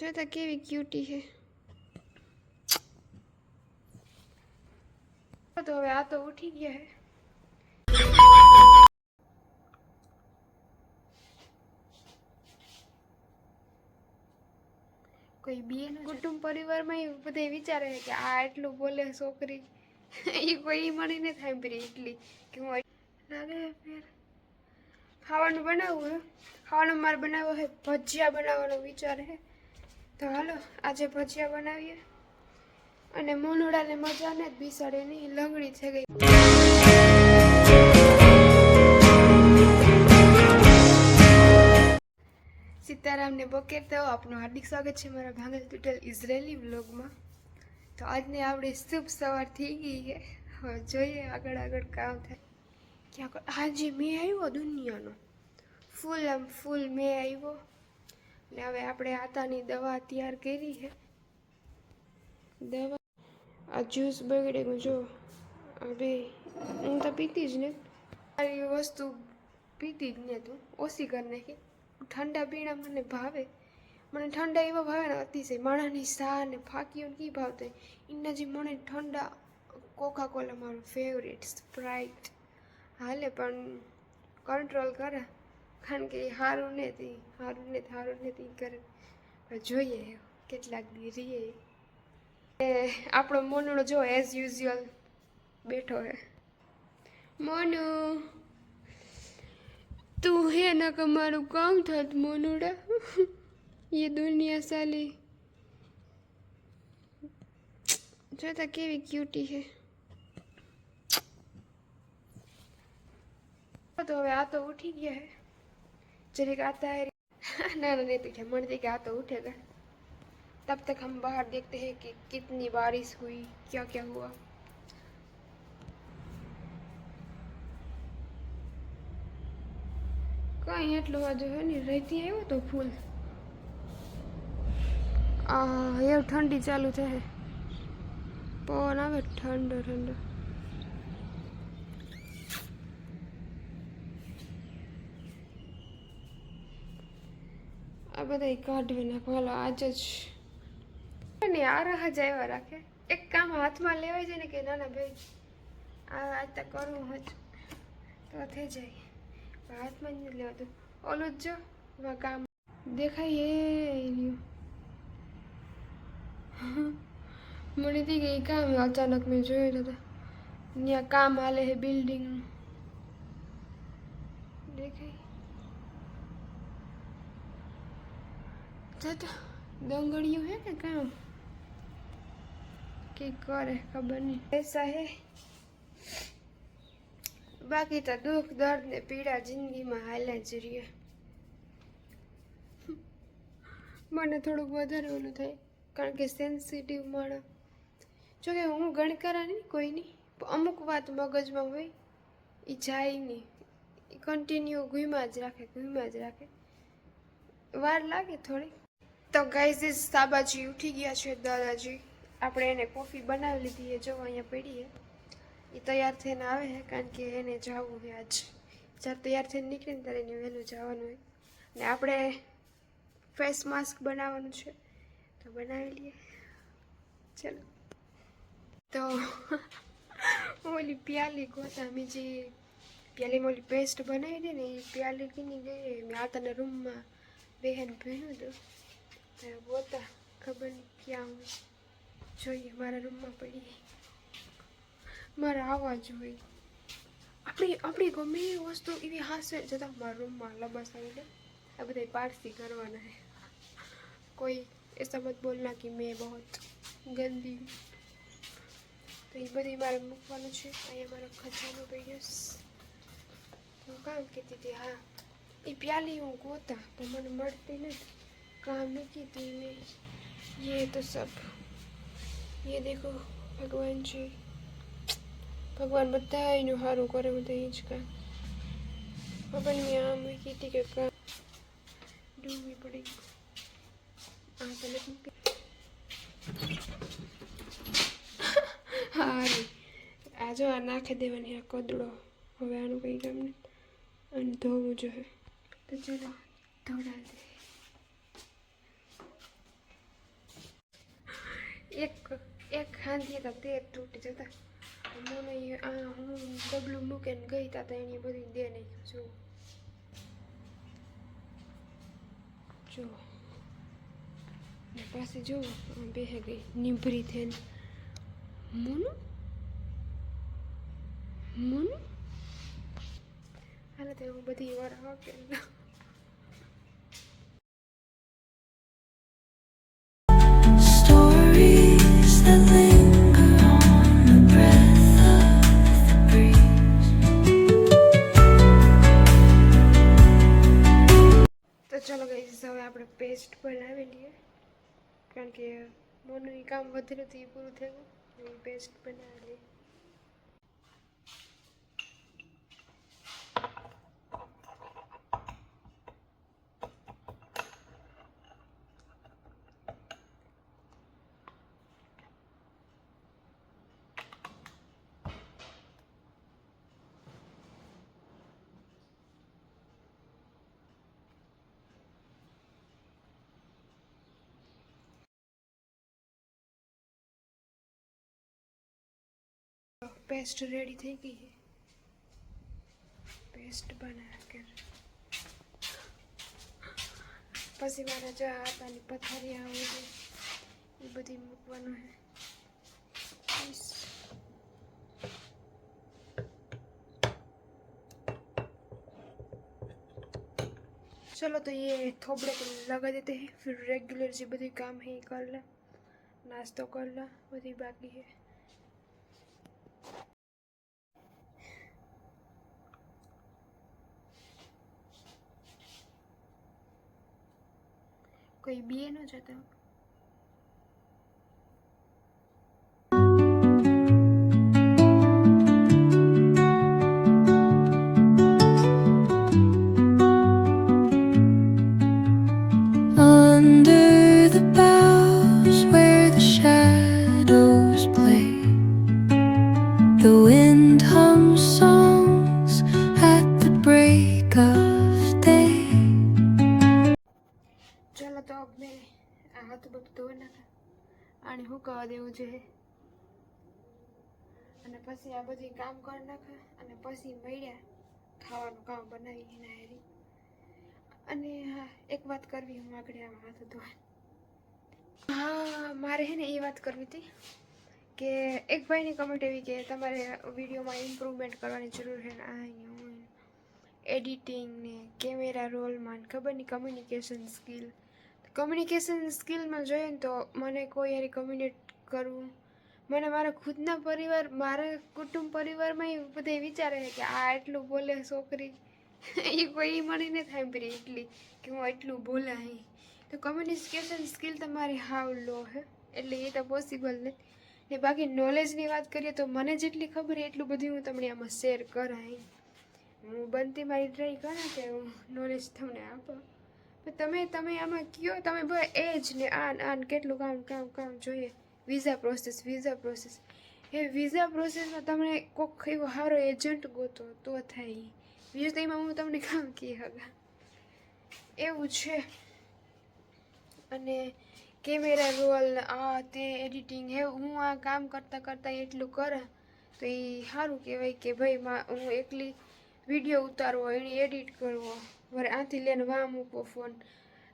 જોતા કેવી ક્યુટી છે તો હવે આ તો ઉઠી ગયા હે કોઈ બી કુટુંબ પરિવારમાં એ બધા વિચારે છે કે આ એટલું બોલે છોકરી એ કોઈ મળીને થાય સાંભળી એટલી કે હું લાગે ખાવાનું બનાવવું ખાવાનું મારે બનાવવું હે ભજીયા બનાવવાનો વિચાર હે તો હાલો, આજે ભજીયા બનાવીએ. અને મોનોડાને મજા ને જ બિસાડે લંગડી થઈ ગઈ. સીતારામને બકેર તો આપનું હાર્દિક સ્વાગત છે મારા ભાંગલ તૂટેલ ઇઝરાયેલી વ્લોગમાં. તો આજને આપણે શુભ સવાર થઈ ગઈ છે. હવે જોઈએ આગળ આગળ કામ થાય. ક્યાં ક- આજે મેં આવ્યો દુનિયાનો. ફૂલ આમ ફૂલ મેં આવ્યો. ને હવે આપણે આતાની દવા તૈયાર કરી છે દવા આ જ્યુસ બગડે ગયું, જો. હવે હું તો પીતી જ ને સારી વસ્તુ પીતી જ ને તું. ઓછી કરી નાખી. ઠંડા પીણા મને ભાવે. મને ઠંડા એવા ભાવે ને અતિશય. માણાની સા ને ફાકીઓ કી ભાવતો એના જે મને ઠંડા કોકા કોલા મારું ફેવરેટ સ્પ્રાઇટ હાલે પણ કંટ્રોલ કરે. કારણ કે સારું નથી સારું નથી સારું નથી કરે. જોઈએ કેટલાક દી રીએ. એ આપણો મોનડો જો એઝ યુઝ્યુઅલ બેઠો હે. મોનુ, તું હે ન કમારું કામ થત મોનુડા? એ દુનિયા સાલી. જોતા કેવી ક્યુટી હે. તો હવે આ તો ઉઠી ગયા હે. जरिक आता है ना ना नहीं तो क्या मन के आता उठेगा तब तक हम बाहर देखते हैं कि कितनी बारिश हुई क्या क्या हुआ કઈ એટલું આ જો હે ને રહેતી આવ્યો તો ફૂલ આ એવું ઠંડી ચાલુ થાય પવન આવે ઠંડો ઠંડો આ બધા કાઢવી નાખો. હાલો, આજ જ. ને આ રાહ જ આવ્યા રાખે. એક કામ હાથમાં લેવાય છે ને કે ના ના ભાઈ, આ આજ તો કરવું જ. તો થઈ જાય. હાથમાં જ લેવા લેવાતું. ઓલું જ જો કામ. દેખાય એ રહ્યું. મને થઈ ગઈ કામ. અચાનક મેં જોયું તો ત્યાં કામ હાલે છે બિલ્ડિંગ દેખાય. તો દંગળિયું હે કે કામ? કે કરે ખબર નહીં. પૈસા હે બાકી તો દુઃખ, દર્દ ને પીડા જિંદગીમાં હાલે જ રહીએ. મને થોડુંક વધારે ઓલું થાય, કારણ કે સેન્સિટિવ માણસ જોકે હું ગણકારા નહીં કોઈની અમુક વાત મગજમાં હોય એ જાય નહીં. એ કન્ટિન્યુ ગુઈમાં જ રાખે ગુઈમાં જ રાખે. વાર લાગે થોડી તો ગાઈઝ સાબાજી ઉઠી ગયા છે દાદાજી. આપણે એને કોફી બનાવી લીધી એ જો અહીંયા પડીએ. એ તૈયાર થઈને આવે છે કારણ કે એને જવું છે આજ. જ્યારે તૈયાર થઈને નીકળે ને ત્યારે એને વહેલું જવાનું હોય. ને આપણે ફેસ માસ્ક બનાવવાનું છે. તો બનાવી લઈએ. ચલો. તો ઓલી પ્યાલી ગોતા મેં જે પ્યાલીમાં ઓલી પેસ્ટ બનાવી હતી ને, એ પ્યાલી કીની ગઈ. મેં આ તને રૂમમાં બહેન ભીણું હતું. ને બોતા ખબર નહીં ક્યાં હું જોઈએ, મારા રૂમમાં પડી મારે આવવા જોઈએ આપણી આપણી ગમે એ વસ્તુ એવી હાસે જતા મારા રૂમમાં લબસ આવીને આ બધા પારસી કરવાના હે કોઈ એ સમજ બોલના કે મેં બહુ ગંદી તો એ બધી મારે મૂકવાનું છે. અહીંયા મારો ખજાનો પડી ગયો હું કામ કહેતી હતી? હા. એ પ્યાલી હું ગોતા, પણ મને મળતી નથી. કામ મૂકી હતી મેં ये तो सब ये देखो भगवान जी ભગવાન બધાયનું સારું કરે હું તો એ જ કામ ખબર નહીં આમ મૂકી હતી કે કામ ડૂબી પડી આ તને મૂકી હા આ જો આ નાખી દેવાની આ કદડો હવે આનું કંઈ કામ નહીં અને ધોવું જોઈએ તો ચલો ધોડા દે એક એક હાંધી હતા તે તૂટી જતા. મને આ, હું ડબલું મૂકીને ગઈ તા તો એની બધી દે નાખ્યું જુઓ જો. ને પાસે જુઓ બેહે ગઈ, નીભરી થઈને. મુનુ? મુનુ? હાલે તો હું બધી વાર કે કારણ કે મોનું કામ વધેલું હતું એ પૂરું થયું પેસ્ટ બનાવી पेस्ट रेडी થઈ ગઈ છે પેસ્ટ બના કર પછી મારે જો હાથાની પથારી આવે છે એ બધી મૂકવાનું છે બસ. चलो तो ये थोबड़े को लगा देते हैं फिर रेगुलर जो बधी काम है ये कर ला नाश्तो कर ला बधी बाकी है The bows where the shadows play, the wind hums songs at the break of હાથ બધું ધોઈ નાખે. આને શું કહેવા દેવું છે? અને પછી આ બધી કામ કરી નાખે અને પછી મળ્યા ખાવાનું કામ બનાવી એના હેરી. અને હા, એક વાત કરવી હું આગળ આમાં હાથ ધોવા. હા, મારે હે ને એ વાત કરવી હતી કે એક ભાઈની કમેન્ટ એવી કે તમારે વિડીયોમાં ઇમ્પ્રુવમેન્ટ કરવાની જરૂર છે ને આ એડિટિંગ ને. કેમેરા રોલમાં ખબર નહીં કમ્યુનિકેશન સ્કિલ કમ્યુનિકેશન સ્કિલમાં જોઈએ ને તો મને કોઈ હારી કમ્યુનિકેટ કરવું. મને મારા ખુદના પરિવાર, મારા કુટુંબ પરિવારમાં એ બધા વિચારે છે કે આ એટલું બોલે છોકરી. એ કોઈ મને નથી સાંભળી એટલી કે હું એટલું બોલે અહીં. તો કમ્યુનિકેશન સ્કિલ તમારી હાવ લો હે. એટલે એ તો પોસિબલ નથી. ને બાકી નોલેજની વાત કરીએ તો મને જેટલી ખબર એટલું બધું હું તમને આમાં શેર કરાય હું બનતી મારી ટ્રાય કરા કે હું નોલેજ તમને આપો. તમે તમે આમાં કયો? તમે ભાઈ એ જ ને આન આન કેટલું કામ કામ કામ જોઈએ. વિઝા પ્રોસેસ વિઝા પ્રોસેસ એ વિઝા પ્રોસેસમાં તમને કોઈક એવો સારો એજન્ટ ગોતો, તો થાય બીજું તો એમાં હું તમને કામ કહી હગા એવું છે. અને કેમેરા રોલ આ તે એડિટિંગ હે, હું આ કામ કરતાં કરતાં એટલું કરા, તો એ સારું કહેવાય કે ભાઈ હું એકલી વીડિયો ઉતારવો, એને એડિટ કરવો. વરે આથી લઈને વાં મૂકો ફોન.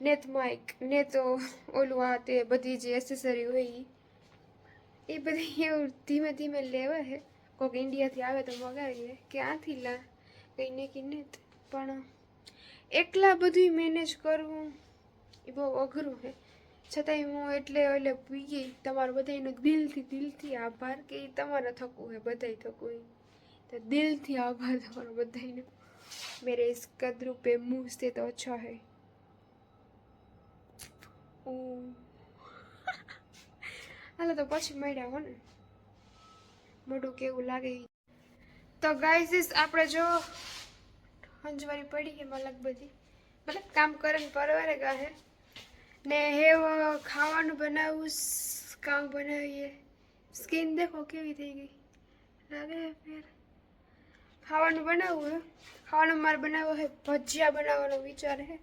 ને તો માઇક ને તો ઓલું આ તે બધી જે એસેસરી હોય. એ બધી એવું ધીમે ધીમે લેવા હે. કોઈક ઇન્ડિયાથી આવે તો મગાવીએ. કે આથી લા, કંઈ ને કે ને પણ એકલા બધું મેનેજ કરવું એ બહુ અઘરું છે છતાંય હું એટલે એટલે પીએ તમારું બધાનો દિલથી દિલથી આભાર કે એ તમારે થકવું હે, બધાય થકું તો દિલથી આભાર તમારો બધાનો મેરે इस कद्र पे मुंह से तो अच्छा है ઓ હાલો તો પછી મળ્યા હો ને મોઢું કેવું લાગે ઈ. તો ગાઈઝ આપણે જો હંજવારી પડી કે મલક બધી મતલબ કામ કરે ને પરવારે ગાહે ને હેવ ખાવાનું બનાવવું સ- કામ બનાવીએ સ્કિન દેખો કેવી થઈ ગઈ લાગે હે ફેર ખાવાનું બનાવવું હે ખાવાનું મારે બનાવવો હે ભજીયા બનાવવાનો વિચાર હે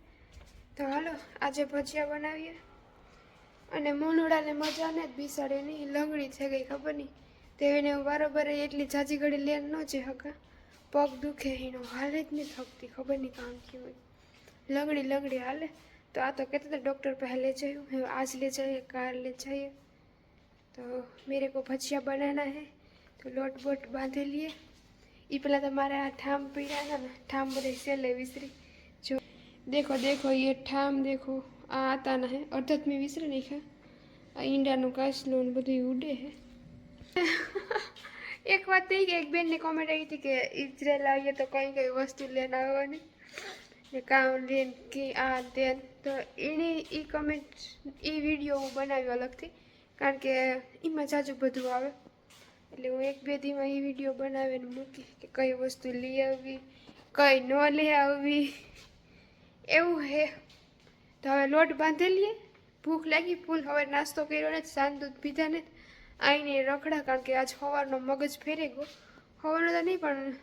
તો હાલો આજે ભજીયા બનાવીએ અને મોનુડાને મજા ને જ બિસાડે નહીં લંગડી થઈ ગઈ ખબર નહીં તેવીને હું બરોબર એટલી જાજી ઘડી લેન ન છે હકા પગ દુખે એનો હાલે જ નહીં થકતી ખબર નહીં કામ થયું હોય લંગડી લંગડી હાલે તો આ તો કહેતા હતા ડૉક્ટર પાસે ले जाइए हम आज ले जाइए कार ले जाइए तो मेरे को भजिया बनाना है तो लोट बोट बांधे लिए એ પહેલાં તો મારે આ ઠામ પીડા હતા ને, ઠામ બધા સેલે વિસરી. જો, દેખો દેખો એ ઠામ, દેખો, આ હતા ના હે અડધત મેં વિસરી નાખ્યા. આ ઈંડાનું કાચલું ને બધું ઉડે હે. એક વાત થઈ કે એક બેનની કોમેન્ટ આવી હતી કે ઇઝરાયલ આવીએ તો કઈ કઈ વસ્તુ લઈને આવવાની. ને કામ લેન, કે આ તેન. તો એણે એ કમેન્ટ એ વીડિયો હું બનાવ્યો અલગથી, કારણ કે એમાં જાજુ બધું આવે. એટલે હું એક બે દીમાં એ વીડિયો બનાવીને મૂકી કે કઈ વસ્તુ લઈ આવવી કઈ ન લઈ આવવી એવું હે. તો હવે લોટ બાંધેલીએ ભૂખ લાગી, ફૂલ. હવે નાસ્તો કર્યો ને સાંજ દૂધ પીધા ને આઈને રખડા, કારણ કે આજ સવારનો મગજ ફેરે ગયો. સવારનો તો નહીં, પણ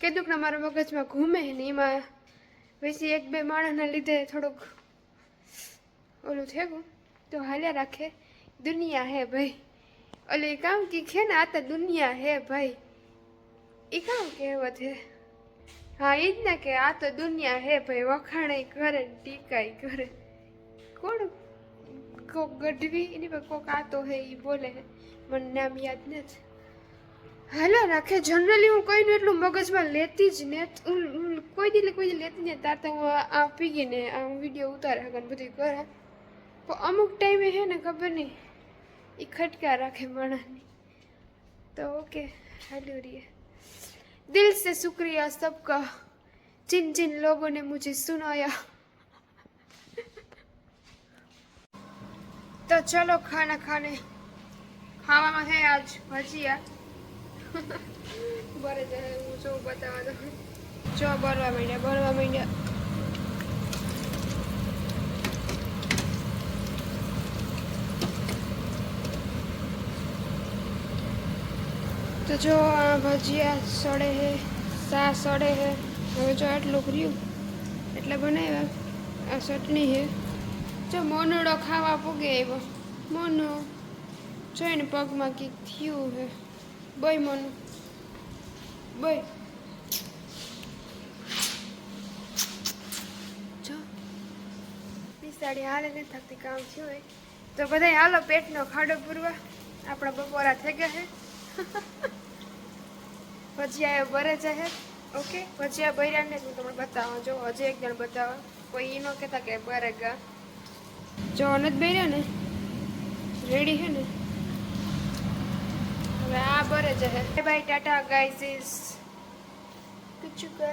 કીધું કે મારા મગજમાં ઘૂમે ને એમાં. પછી એક બે માણસના લીધે થોડુંક ઓલું થઈ ગયું. તો હાલ્યા રાખે. દુનિયા હે ભાઈ. ઓલી કામ કી છે ને આ તો દુનિયા હે ભાઈ. એ કામ કહેવત હે. હા એ જ ને કે આ તો દુનિયા હે ભાઈ વખાણાઈ કરે ને ટીકાય કરે. કોણ કોક ગઢવી, એની પર કોક તો હે એ બોલે હે. મને નામ યાદ નથી. હાલો, રાખે જનરલી હું કોઈનું એટલું મગજમાં લેતી જ ને કોઈ દિલે કોઈ લેતી ને તાર તો હું આ- પીગીને આ વીડિયો ઉતારે હગન બધું કરે. પણ અમુક ટાઈમે હે ને ખબર નહીં. એ ખટકા રાખે માણસની तो ओके हेलो रिया दिल से शुक्रिया सबका जिन जिन लोगों ने मुझे सुनाया तो चलो खाना खाने ખાવામાં છે આજ ભજીયા બરે જાય હું જો બતાવવા દઉં જો બરવા માંડ્યા બરવા માંડ્યા તો જો આ ભજીયા સડે હે સા સડે હે, હવે જો આટલું ભર્યું એટલે બનાવ્યા. આ ચટણી છે જો મોનડો ખાવા પૂગે આવ્યો. મોનો જોઈને પગમાં કંઈક થયું હે. બય મોનો. બય. જો બિસાડી હાલે ને થતી કામ થયું હોય. તો બધા હાલો પેટનો ખાડો પૂરવા આપણા બપોરા થઈ ગયા છે ભજીયા બરે છે ઓકે ભજીયા બર્યા ને હું તમને બતાવું. જો હજી એક જણ બતાવો. કોઈ ઈનો કહેતા કે ભરે ગા. જો નથી બર્યા ને? રેડી છે ને? હવે આ ભરે છે બાય ટાટા ગાઈઝ ઇઝ કુચુકલ